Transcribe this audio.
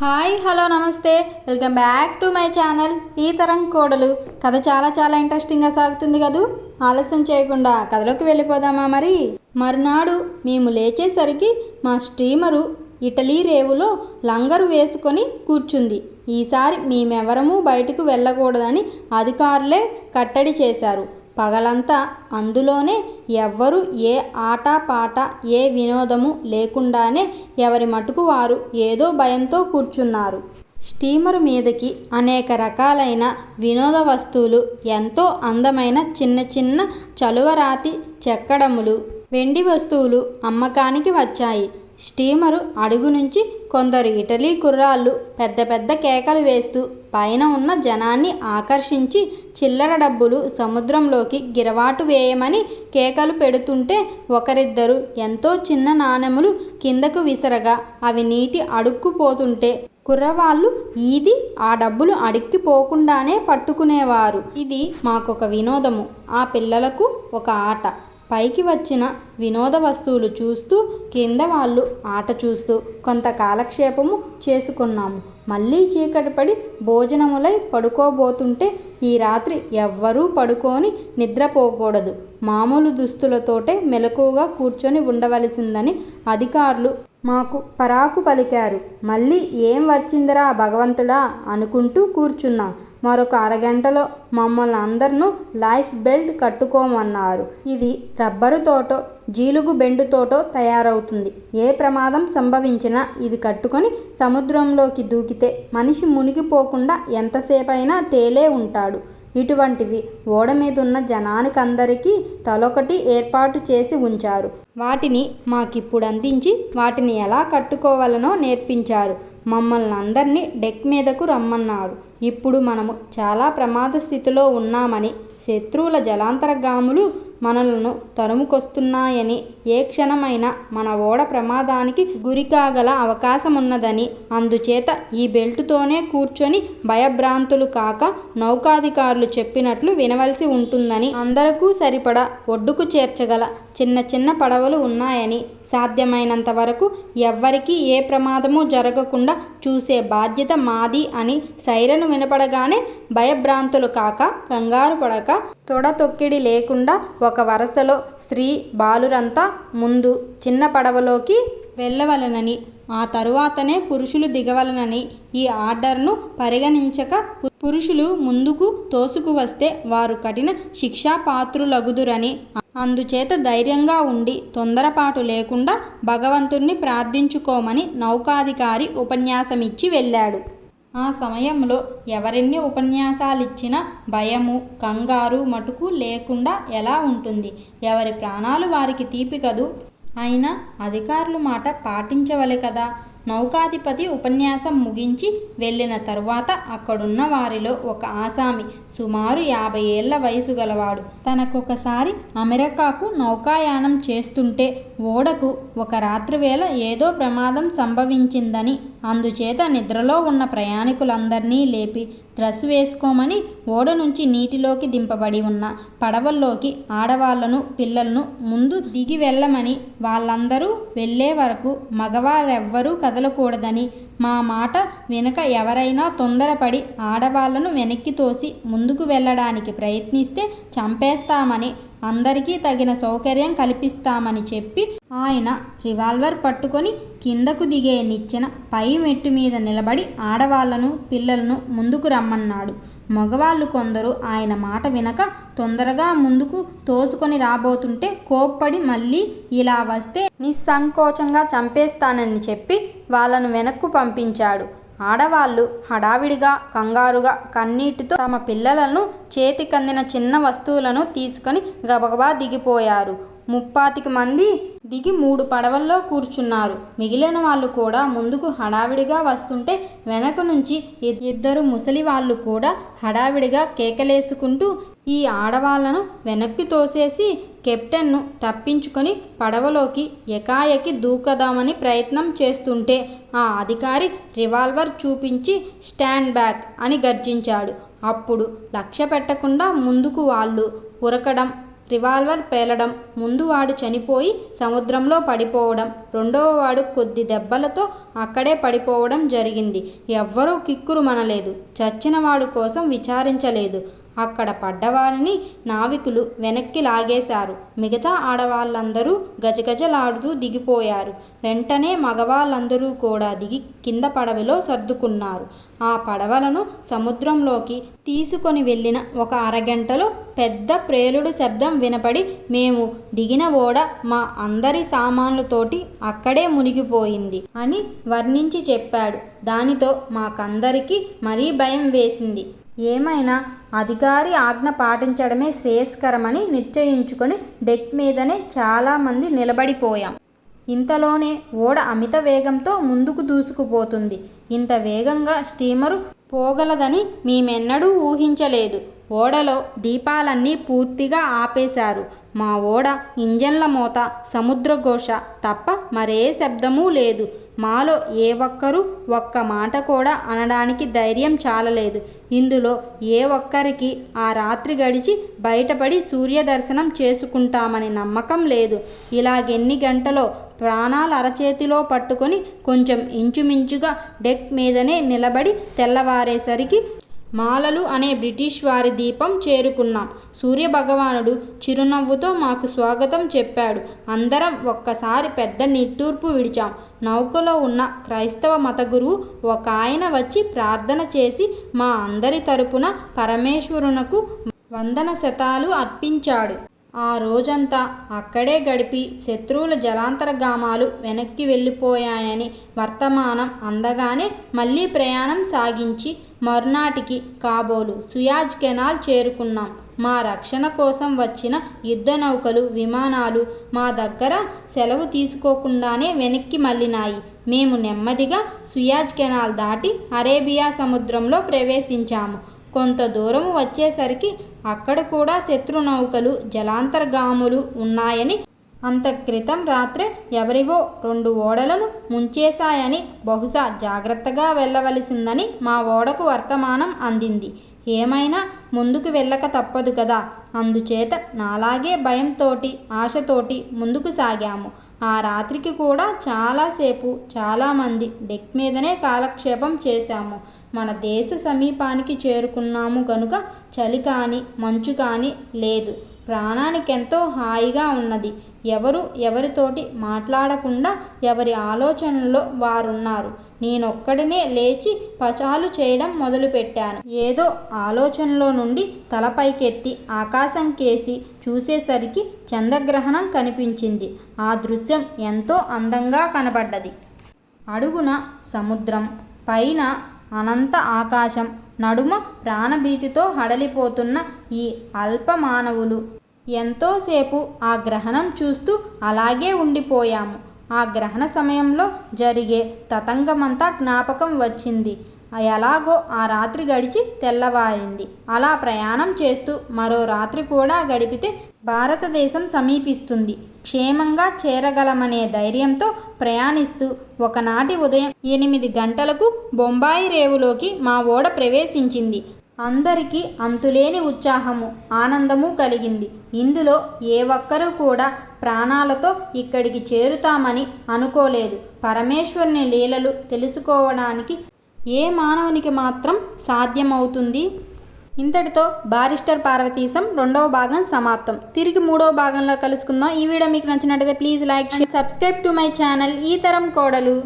Hi hello namaste. Welcome back to my channel ఈ తరం కోడలు. కథ చాలా చాలా ఇంట్రెస్టింగ్గా సాగుతుంది కదూ? ఆలస్యం చేయకుండా కథలోకి వెళ్ళిపోదామా మరి? మరునాడు మేము లేచేసరికి మా స్టీమరు ఇటలీ రేవులో లంగరు వేసుకొని కూర్చుంది. ఈసారి మేమెవరమూ బయటకు వెళ్ళకూడదని అధికారులే కట్టడి చేశారు. పగలంతా అందులోనే ఎవ్వరు ఏ ఆట పాట ఏ వినోదము లేకుండానే ఎవరి మటుకు వారు ఏదో భయంతో కూర్చున్నారు. స్టీమరు మీదకి అనేక రకాలైన వినోద వస్తువులు ఎంతో అందమైన చిన్న చిన్న చలువరాతి చెక్కడములు వెండి వస్తువులు అమ్మకానికి వచ్చాయి. స్టీమరు అడుగు నుంచి కొందరు ఇటలీ కుర్రాళ్ళు పెద్ద పెద్ద కేకలు వేస్తూ పైన ఉన్న జనాన్ని ఆకర్షించి చిల్లర డబ్బులు సముద్రంలోకి గిరవాటు వేయమని కేకలు పెడుతుంటే ఒకరిద్దరు ఎంతో చిన్న నాణెములు కిందకు విసరగా అవి నీటి అడుక్కుపోతుంటే కుర్రవాళ్ళు ఈది ఆ డబ్బులు అడుక్కిపోకుండానే పట్టుకునేవారు. ఇది మాకొక వినోదము. ఆ పిల్లలకు ఒక ఆట. పైకి వచ్చిన వినోద వస్తువులు చూస్తూ కింద వాళ్ళు ఆట చూస్తూ కొంత కాలక్షేపము చేసుకున్నాము. మళ్ళీ చీకటి పడి భోజనములై పడుకోబోతుంటే ఈ రాత్రి ఎవ్వరూ పడుకొని నిద్రపోకూడదు. మామూలు దుస్తులతోటే మెలకువగా కూర్చొని ఉండవలసిందని అధికారులు మాకు పరాకు పలికారు. మళ్ళీ ఏం వచ్చిందిరా భగవంతుడా అనుకుంటూ కూర్చున్నాం. మరొక అరగంటలో మమ్మల్ని అందరినూ లైఫ్ బెల్ట్ కట్టుకోమన్నారు. ఇది రబ్బరుతోటో జీలుగు బెండుతోటో తయారవుతుంది. ఏ ప్రమాదం సంభవించినా ఇది కట్టుకొని సముద్రంలోకి దూకితే మనిషి మునిగిపోకుండా ఎంతసేపైనా తేలే ఉంటాడు. ఇటువంటివి ఓడ మీద ఉన్న జనానికి జనానికందరికీ తలొకటి ఏర్పాటు చేసి ఉంచారు. వాటిని మాకిప్పుడు అందించి వాటిని ఎలా కట్టుకోవాలనో నేర్పించారు. మమ్మల్ని అందరినీ డెక్ మీదకు రమ్మన్నారు. ఇప్పుడు మనము చాలా ప్రమాద స్థితిలో ఉన్నామని శత్రువుల జలాంతరగాములు మనలను తరుముకొస్తున్నాయని ఏ క్షణమైనా మన ఓడ ప్రమాదానికి గురికాగల అవకాశమున్నదని అందుచేత ఈ బెల్టుతోనే కూర్చొని భయభ్రాంతులు కాక నౌకాధికారులు చెప్పినట్లు వినవలసి ఉంటుందని అందరకు సరిపడా ఒడ్డుకు చేర్చగల చిన్న చిన్న పడవలు ఉన్నాయని సాధ్యమైనంత వరకు ఎవ్వరికీ ఏ ప్రమాదము జరగకుండా చూసే బాధ్యత మాది అని సైరను వినపడగానే భయభ్రాంతులు కాక కంగారు పడక తొడతొక్కిడి లేకుండా ఒక వరసలో స్త్రీ బాలురంతా ముందు చిన్న పడవలోకి వెళ్ళవలనని ఆ తరువాతనే పురుషులు దిగవలనని ఈ ఆర్డర్ను పరిగణించక పురుషులు ముందుకు తోసుకువస్తే వారు కఠిన శిక్షాపాత్రులగుదురని అందుచేత ధైర్యంగా ఉండి తొందరపాటు లేకుండా భగవంతుణ్ణి ప్రార్థించుకోమని నౌకాధికారి ఉపన్యాసమిచ్చి వెళ్ళాడు. ఆ సమయంలో ఎవరెన్ని ఉపన్యాసాలిచ్చినా భయము కంగారు మటుకు లేకుండా ఎలా ఉంటుంది? ఎవరి ప్రాణాలు వారికి తీపి కదూ? అయినా అధికారులు మాట పాటించవలే కదా? నౌకాధిపతి ఉపన్యాసం ముగించి వెళ్ళిన తరువాత అక్కడున్న వారిలో ఒక ఆసామి సుమారు యాభై ఏళ్ళ వయసు గలవాడు. తనకొకసారి అమెరికాకు నౌకాయానం చేస్తుంటే ఓడకు ఒక రాత్రివేళ ఏదో ప్రమాదం సంభవించిందని అందుచేత నిద్రలో ఉన్న ప్రయాణికులందరినీ లేపి డ్రెస్ వేసుకోమని ఓడ నుంచి నీటిలోకి దింపబడి ఉన్న పడవల్లోకి ఆడవాళ్ళను పిల్లలను ముందు దిగి వెళ్ళమని వాళ్ళందరూ వెళ్ళే వరకు మగవారెవ్వరూ కదలకూడదని మా మాట వెనుక ఎవరైనా తొందరపడి ఆడవాళ్ళను వెనక్కి తోసి ముందుకు వెళ్ళడానికి ప్రయత్నిస్తే చంపేస్తామని అందరికీ తగిన సౌకర్యం కల్పిస్తామని చెప్పి ఆయన రివాల్వర్ పట్టుకొని కిందకు దిగే నిచ్చెన పై మెట్టు మీద నిలబడి ఆడవాళ్ళను పిల్లలను ముందుకు రమ్మన్నాడు. మగవాళ్ళు కొందరు ఆయన మాట వినక తొందరగా ముందుకు తోసుకొని రాబోతుంటే కోప్పడి మళ్ళీ ఇలా వస్తే నిస్సంకోచంగా చంపేస్తానని చెప్పి వాళ్ళను వెనక్కు పంపించాడు. ఆడవాళ్ళు హడావిడిగా కంగారుగా కన్నీటితో తమ పిల్లలను చేతికందిన చిన్న వస్తువులను తీసుకొని గబగబా దిగిపోయారు. ముప్పాతికి మంది దిగి మూడు పడవల్లో కూర్చున్నారు. మిగిలిన వాళ్ళు కూడా ముందుకు హడావిడిగా వస్తుంటే వెనక నుంచి ఇద్దరు ముసలి వాళ్ళు కూడా హడావిడిగా కేకలేసుకుంటూ ఈ ఆడవాళ్ళను వెనక్కి తోసేసి కెప్టెన్ను తప్పించుకొని పడవలోకి ఎకాయకి దూకదామని ప్రయత్నం చేస్తుంటే ఆ అధికారి రివాల్వర్ చూపించి స్టాండ్ బ్యాక్ అని గర్జించాడు. అప్పుడు లక్ష్య పెట్టకుండా ముందుకు వాళ్ళు ఉరకడం రివాల్వర్ పేలడం ముందు వాడు చనిపోయి సముద్రంలో పడిపోవడం రెండవ వాడు కొద్ది దెబ్బలతో అక్కడే పడిపోవడం జరిగింది. ఎవ్వరూ కిక్కురు మనలేదు. చచ్చిన వాడు కోసం విచారించలేదు. అక్కడ పడ్డవారిని నావికులు వెనక్కి లాగేశారు. మిగతా ఆడవాళ్ళందరూ గజగజలాడుతూ దిగిపోయారు. వెంటనే మగవాళ్ళందరూ కూడా దిగి కింద పడవలో సర్దుకున్నారు. ఆ పడవలను సముద్రంలోకి తీసుకొని వెళ్ళిన ఒక అరగంటలో పెద్ద ప్రేలుడు శబ్దం వినపడి మేము దిగిన ఓడ మా అందరి సామాన్లతోటి అక్కడే మునిగిపోయింది అని వర్ణించి చెప్పాడు. దానితో మాకందరికీ మరీ భయం వేసింది. ఏమైనా అధికారి ఆజ్ఞ పాటించడమే శ్రేయస్కరమని నిశ్చయించుకొని డెక్ మీదనే చాలామంది నిలబడిపోయాం. ఇంతలోనే ఓడ అమిత వేగంతో ముందుకు దూసుకుపోతుంది. ఇంత వేగంగా స్టీమరు పోగలదని మేమెన్నడూ ఊహించలేదు. ఓడలో దీపాలన్నీ పూర్తిగా ఆపేశారు. మా ఓడ ఇంజన్ల మోత సముద్రఘోష తప్ప మరే శబ్దమూ లేదు. మాలో ఏ ఒక్కరూ ఒక్క మాట కూడా అనడానికి ధైర్యం చాలలేదు. ఇందులో ఏ ఒక్కరికి ఆ రాత్రి గడిచి బయటపడి సూర్యదర్శనం చేసుకుంటామని నమ్మకం లేదు. ఇలాగెన్ని గంటలో ప్రాణాలు అరచేతిలో పట్టుకొని కొంచెం ఇంచుమించుగా డెక్ మీదనే నిలబడి తెల్లవారేసరికి మాలలు అనే బ్రిటిష్ వారి దీపం చేరుకున్నాం. సూర్యభగవానుడు చిరునవ్వుతో మాకు స్వాగతం చెప్పాడు. అందరం ఒక్కసారి పెద్ద నిట్టూర్పు విడిచాం. నౌకలో ఉన్న క్రైస్తవ మత గురువు ఒక ఆయన వచ్చి ప్రార్థన చేసి మా అందరి తరపున పరమేశ్వరునకు వందన శతాలు అర్పించాడు. ఆ రోజంతా అక్కడే గడిపి శత్రువుల జలాంతర్గామాలు వెనక్కి వెళ్ళిపోయాయని వర్తమానం అందగానే మళ్ళీ ప్రయాణం సాగించి మరునాటికి కాబోలు సుయాజ్ కెనాల్ చేరుకున్నాం. మా రక్షణ కోసం వచ్చిన యుద్ధ నౌకలు విమానాలు మా దగ్గర సెలవు తీసుకోకుండానే వెనక్కి మళ్ళినాయి. మేము నెమ్మదిగా సుయాజ్ కెనాల్ దాటి అరేబియా సముద్రంలో ప్రవేశించాము. కొంత దూరం వచ్చేసరికి అక్కడ కూడా శత్రు నౌకలు జలాంతర్గాములు ఉన్నాయని అంత క్రితం రాత్రే ఎవరివో రెండు ఓడలను ముంచేశాయని బహుశా జాగ్రత్తగా వెళ్ళవలసిందని మా ఓడకు వర్తమానం అందింది. ఏమైనా ముందుకు వెళ్ళక తప్పదు కదా. అందుచేత నాలాగే భయంతోటి ఆశతోటి ముందుకు సాగాము. ఆ రాత్రికి కూడా చాలాసేపు చాలామంది డెక్ మీదనే కాలక్షేపం చేశాము. మన దేశ సమీపానికి చేరుకున్నాము కనుక చలి కానీ మంచు కానీ లేదు. ప్రాణానికి ఎంతో హాయిగా ఉన్నది. ఎవరు ఎవరితోటి మాట్లాడకుండా ఎవరి ఆలోచనల్లో వారున్నారు. నేనొక్కడనే లేచి పచాలు చేయడం మొదలుపెట్టాను. ఏదో ఆలోచనలో నుండి తలపైకెత్తి ఆకాశం కేసి చూసేసరికి చంద్రగ్రహణం కనిపించింది. ఆ దృశ్యం ఎంతో అందంగా కనబడ్డది. అడుగున సముద్రం పైన అనంత ఆకాశం నడుమ ప్రాణభీతితో హడలిపోతున్న ఈ అల్ప మానవులు ఎంతోసేపు ఆ గ్రహణం చూస్తూ అలాగే ఉండిపోయాము. ఆ గ్రహణ సమయంలో జరిగే తతంగమంతా జ్ఞాపకం వచ్చింది. ఎలాగో ఆ రాత్రి గడిచి తెల్లవారింది. అలా ప్రయాణం చేస్తూ మరో రాత్రి కూడా గడిపితే భారతదేశం సమీపిస్తుంది. క్షేమంగా చేరగలమనే ధైర్యంతో ప్రయాణిస్తూ ఒకనాటి ఉదయం ఎనిమిది గంటలకు బొంబాయి రేవులోకి మా ఓడ ప్రవేశించింది. అందరికీ అంతులేని ఉత్సాహము ఆనందము కలిగింది. ఇందులో ఏ ఒక్కరూ కూడా ప్రాణాలతో ఇక్కడికి చేరుతామని అనుకోలేదు. పరమేశ్వరుని లీలలు తెలుసుకోవడానికి ఏ మానవునికి మాత్రం సాధ్యమవుతుంది? ఇంతటితో బారిస్టర్ పార్వతీశం రెండవ భాగం సమాప్తం. తిరిగి మూడవ భాగంలో కలుసుకుందాం. ఈ వీడియో మీకు నచ్చినట్టయితే please like share subscribe to my channel. ఈ తరం కోడలు.